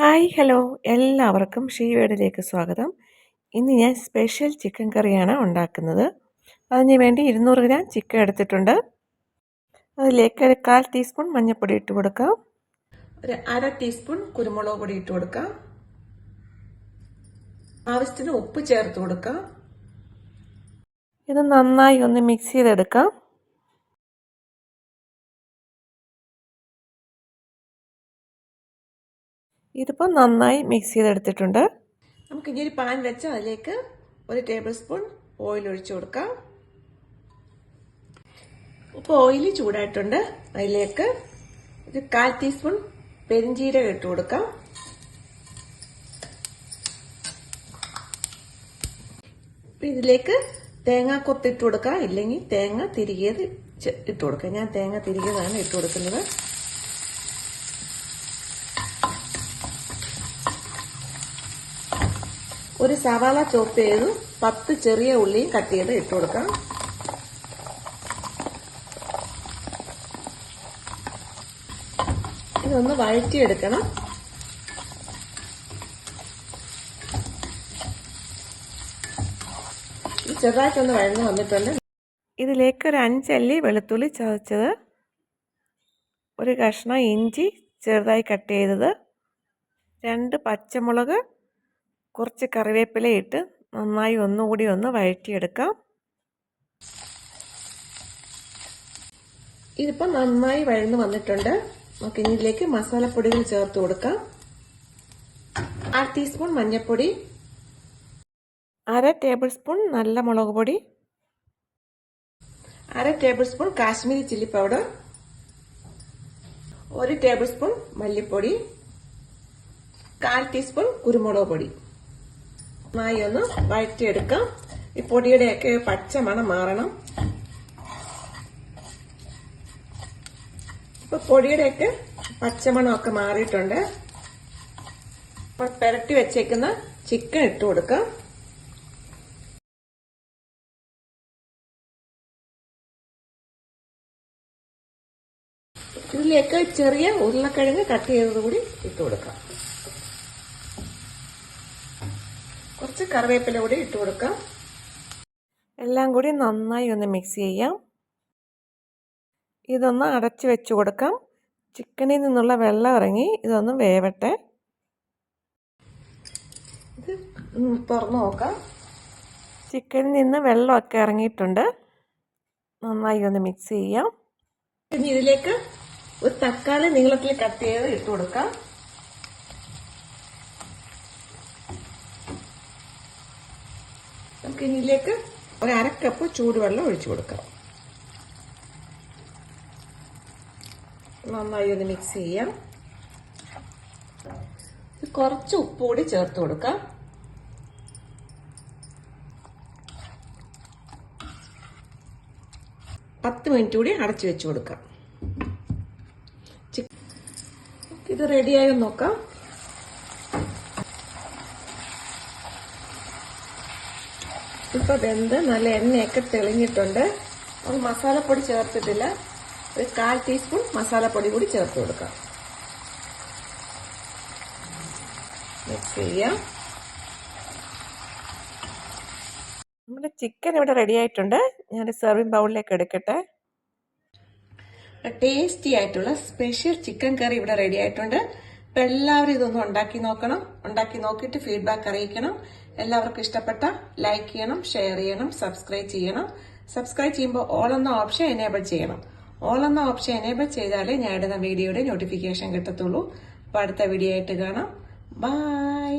Hi hello. എല്ലാവർക്കും ഷീവേഡിലേക്ക് സ്വാഗതം. ഇന്ന് ഞാൻ സ്പെഷ്യൽ ചിക്കൻ കറിയാണ് ഉണ്ടാക്കുന്നത്. അതിന് വേണ്ടി ഇരുന്നൂറ് ഗ്രാം ചിക്കൻ എടുത്തിട്ടുണ്ട്. അതിലേക്ക് ഒരു കാൽ ടീസ്പൂൺ മഞ്ഞൾപ്പൊടി ഇട്ട് കൊടുക്കാം. ഒരു അര ടീസ്പൂൺ കുരുമുളക് പൊടി ഇട്ട് കൊടുക്കാം. ആവശ്യത്തിന് ഉപ്പ് ചേർത്ത് കൊടുക്കാം. ഇത് നന്നായി ഒന്ന് മിക്സ് ചെയ്തെടുക്കാം. ഇതിപ്പോൾ നന്നായി മിക്സ് ചെയ്തെടുത്തിട്ടുണ്ട്. നമുക്ക് ഇനി ഒരു പാൻ വെച്ച് അതിലേക്ക് ഒരു ടേബിൾ സ്പൂൺ ഓയിൽ ഒഴിച്ചു കൊടുക്കാം. ഇപ്പൊ ഓയിൽ ചൂടായിട്ടുണ്ട്. അതിലേക്ക് ഒരു കാൽ ടീസ്പൂൺ പെരിഞ്ചീരകം ഇട്ട് കൊടുക്കാം. ഇതിലേക്ക് തേങ്ങ കൊത്തിട്ട് കൊടുക്കാം. ഇല്ലെങ്കിൽ തേങ്ങ തിരികെ ഇട്ട് കൊടുക്കാം. ഞാൻ തേങ്ങ തിരികെതാണ് ഇട്ട് കൊടുക്കുന്നത്. ഒരു സവാള ചോപ്പ് ചെയ്ത് പത്ത് ചെറിയ ഉള്ളിയും കട്ട് ചെയ്ത് ഇട്ട് കൊടുക്കാം. ഇതൊന്ന് വഴറ്റിയെടുക്കണം. ചെറുതായിട്ടൊന്ന് വഴന്ന് വന്നിട്ടുണ്ട്. ഇതിലേക്ക് ഒരു അഞ്ചല്ലി വെളുത്തുള്ളി ചതച്ചത് ഒരു കഷ്ണം ഇഞ്ചി ചെറുതായി കട്ട് ചെയ്തത് രണ്ട് പച്ചമുളക് കുറച്ച് കറിവേപ്പില ഇട്ട് നന്നായി ഒന്നുകൂടി ഒന്ന് വഴറ്റിയെടുക്കാം. ഇതിപ്പോൾ നന്നായി വഴന്ന് വന്നിട്ടുണ്ട്. നമുക്ക് ഇതിലേക്ക് മസാലപ്പൊടികൾ ചേർത്ത് കൊടുക്കാം. അര ടീസ്പൂൺ മഞ്ഞൾപ്പൊടി അര ടേബിൾ സ്പൂൺ നല്ല മുളക് പൊടി അര tablespoon Kashmiri chilli powder ഒരു ടേബിൾ സ്പൂൺ മല്ലിപ്പൊടി കാൽ ടീസ്പൂൺ കുരുമുളക് പൊടി. നന്നായി ഒന്ന് വഴറ്റിയെടുക്കാം. ഈ പൊടിയുടെയൊക്കെ പച്ച മണം മാറണം. ഇപ്പൊ പൊടിയുടെയൊക്കെ പച്ചമണമൊക്കെ മാറിയിട്ടുണ്ട്. ഇപ്പൊ പെരട്ടി വെച്ചേക്കുന്ന ചിക്കൻ ഇട്ട് കൊടുക്കാം. ഇതിലേക്ക് ചെറിയ ഉരുളക്കിഴങ്ങ് കട്ട് ചെയ്തത് കൂടി ഇട്ട് കൊടുക്കാം. കുറച്ച് കറിവേപ്പില കൂടി ഇട്ട് കൊടുക്കാം. എല്ലാം കൂടി നന്നായി ഒന്ന് മിക്സ് ചെയ്യാം. ഇതൊന്ന് അടച്ച് വെച്ച് കൊടുക്കാം. ചിക്കനിൽ നിന്നുള്ള വെള്ളം ഇറങ്ങി ഇതൊന്ന് വേവട്ടെ. ഇത് തുറന്ന് നോക്കാം. ചിക്കനിൽ നിന്ന് വെള്ളമൊക്കെ ഇറങ്ങിയിട്ടുണ്ട്. നന്നായി ഒന്ന് മിക്സ് ചെയ്യാം. ഇനി ഇതിലേക്ക് ഒരു തക്കാളി നീളത്തിൽ കട്ട് ചെയ്ത് ഇട്ട് കൊടുക്കാം. നമുക്ക് ഒരു ഒരു കപ്പ് ചൂടുവെള്ളം ഒഴിച്ചു കൊടുക്കാം. നന്നായി ഒന്ന് മിക്സ് ചെയ്യാം. കുറച്ച് ഉപ്പ് കൂടി ചേർത്ത് കൊടുക്കാം. പത്ത് മിനിറ്റ് കൂടി അടച്ചു വെച്ച് കൊടുക്കാം. ഇത് റെഡിയായി നോക്കാം. ഇപ്പൊ വെന്ത് നല്ല എണ്ണയൊക്കെ തെളിഞ്ഞിട്ടുണ്ട്. ഒരു മസാലപ്പൊടി ചേർത്തിട്ടില്ല. ഒരു കാൽ ടീസ്പൂൺ മസാലപ്പൊടി കൂടി ചേർത്ത് കൊടുക്കാം. മിക്സ് ചെയ്യാം. നമ്മുടെ ചിക്കൻ ഇവിടെ റെഡി ആയിട്ടുണ്ട്. ഞാൻ സെർവിങ് ബൗളിലേക്ക് എടുക്കട്ടെ. ടേസ്റ്റി ആയിട്ടുള്ള സ്പെഷ്യൽ ചിക്കൻ കറി ഇവിടെ റെഡി ആയിട്ടുണ്ട്. അപ്പൊ എല്ലാവരും ഇതൊന്ന് ഉണ്ടാക്കി നോക്കണം. ഉണ്ടാക്കി നോക്കിയിട്ട് ഫീഡ്ബാക്ക് അറിയിക്കണം. എല്ലാവർക്കും ഇഷ്ടപ്പെട്ട ലൈക്ക് ചെയ്യണം ഷെയർ ചെയ്യണം സബ്സ്ക്രൈബ് ചെയ്യണം. സബ്സ്ക്രൈബ് ചെയ്യുമ്പോൾ ഓൾ എന്ന ഓപ്ഷൻ എനേബിൾ ചെയ്യണം. ഓൾ എന്ന ഓപ്ഷൻ എനേബിൾ ചെയ്താലേ ഞാൻ ഇടുന്ന വീഡിയോയുടെ നോട്ടിഫിക്കേഷൻ കിട്ടത്തുള്ളൂ. അപ്പോൾ അടുത്ത വീഡിയോ ആയിട്ട് കാണാം. ബൈ